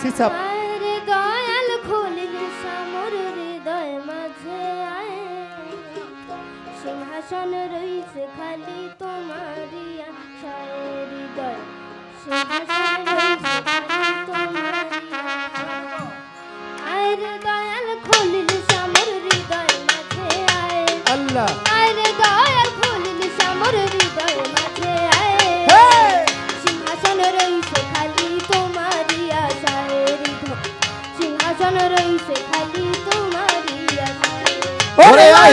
谢谢。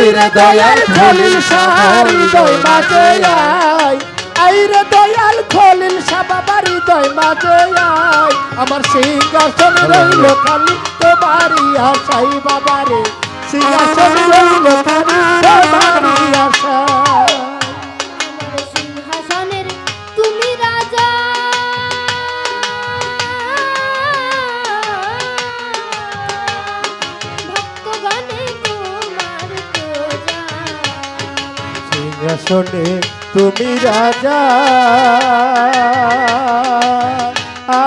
আইরে দয়াল খলিল সাহার দই মাঝে আয়। আইরে দয়াল খলিল সাবাবারি দই মাঝে আয়। আমার সিংহাসন রইল খালি তোমারি আশাই বাবারে। সিংহাসন রইল খালি তোমারি আশাই আসনে তুমি রাজা। আ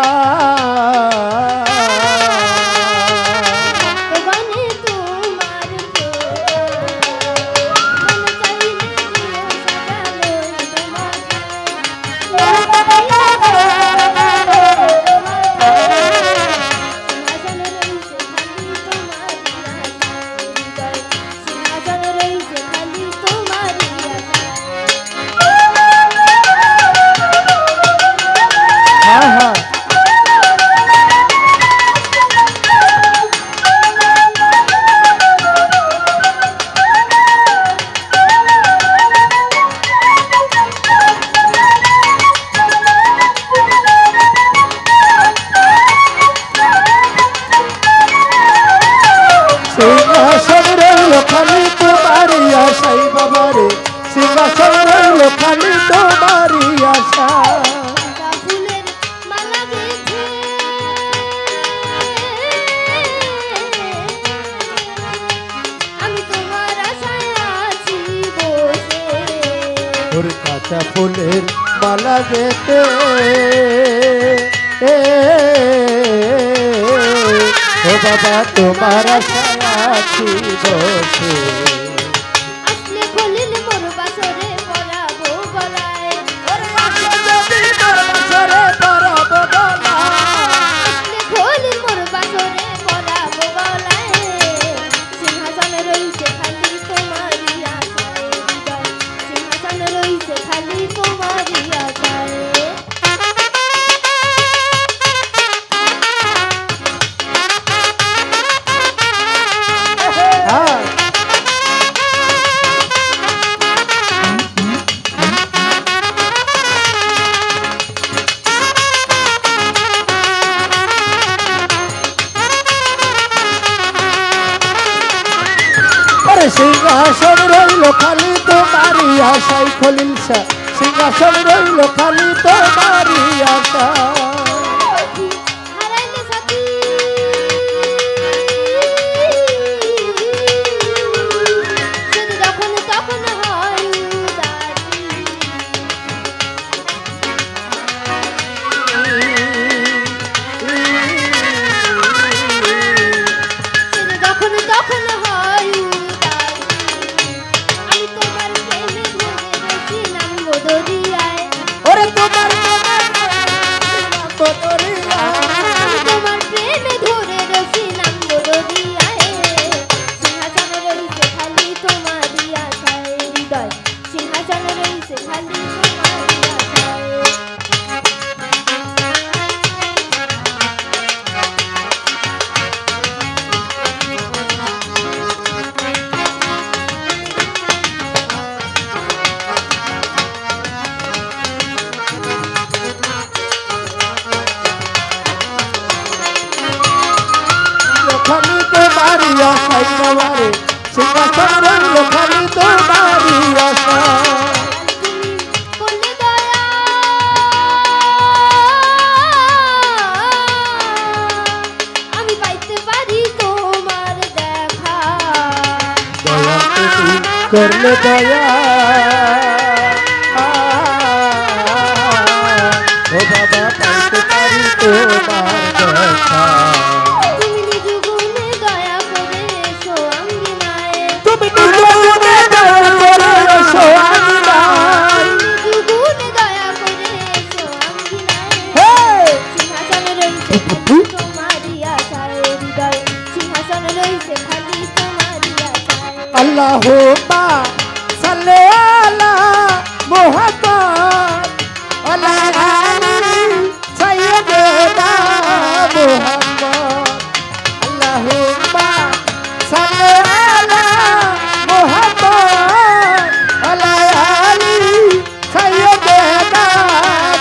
একটা ফুলের মালা যেতে ও বাবা তোমার সাথী বসে। সিংহাসন রইল খালি তোমারি আশাই খলিল শাহ। সিংহাসন রইল খালি তোমারি আশা খালিতে বাড়ি আসাই সবারে সিংহাসন রইল খালিতে বাড়ি আসাই করলে দয়া। আল্লাহ সাল্লে আলা মোহাম্মদ। আলা আলি সাইয়্যিদনা মোহাম্মদ আল্লাহুম্মা সাল্লি আলা মোহাম্মদ। আলা আলি সাইয়্যিদনা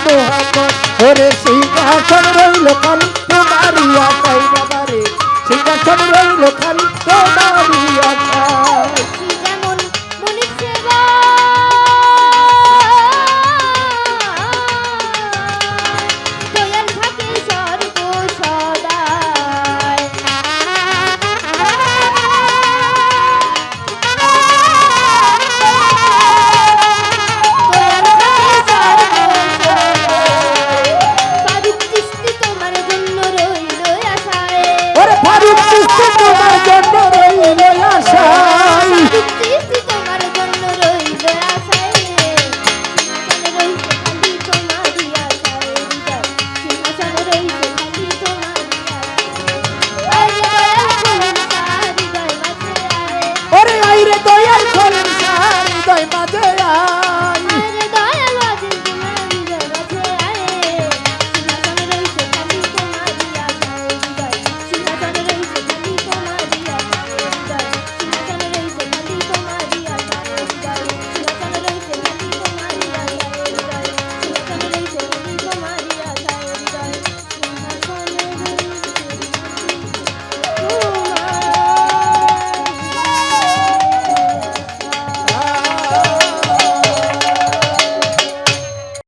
মোহাম্মদ। ওরে সিংহাসন রইল খালি তোমারই আশায় বাবারে সিংহাসন রইল আশায় তোমার জন্য রইল আশা।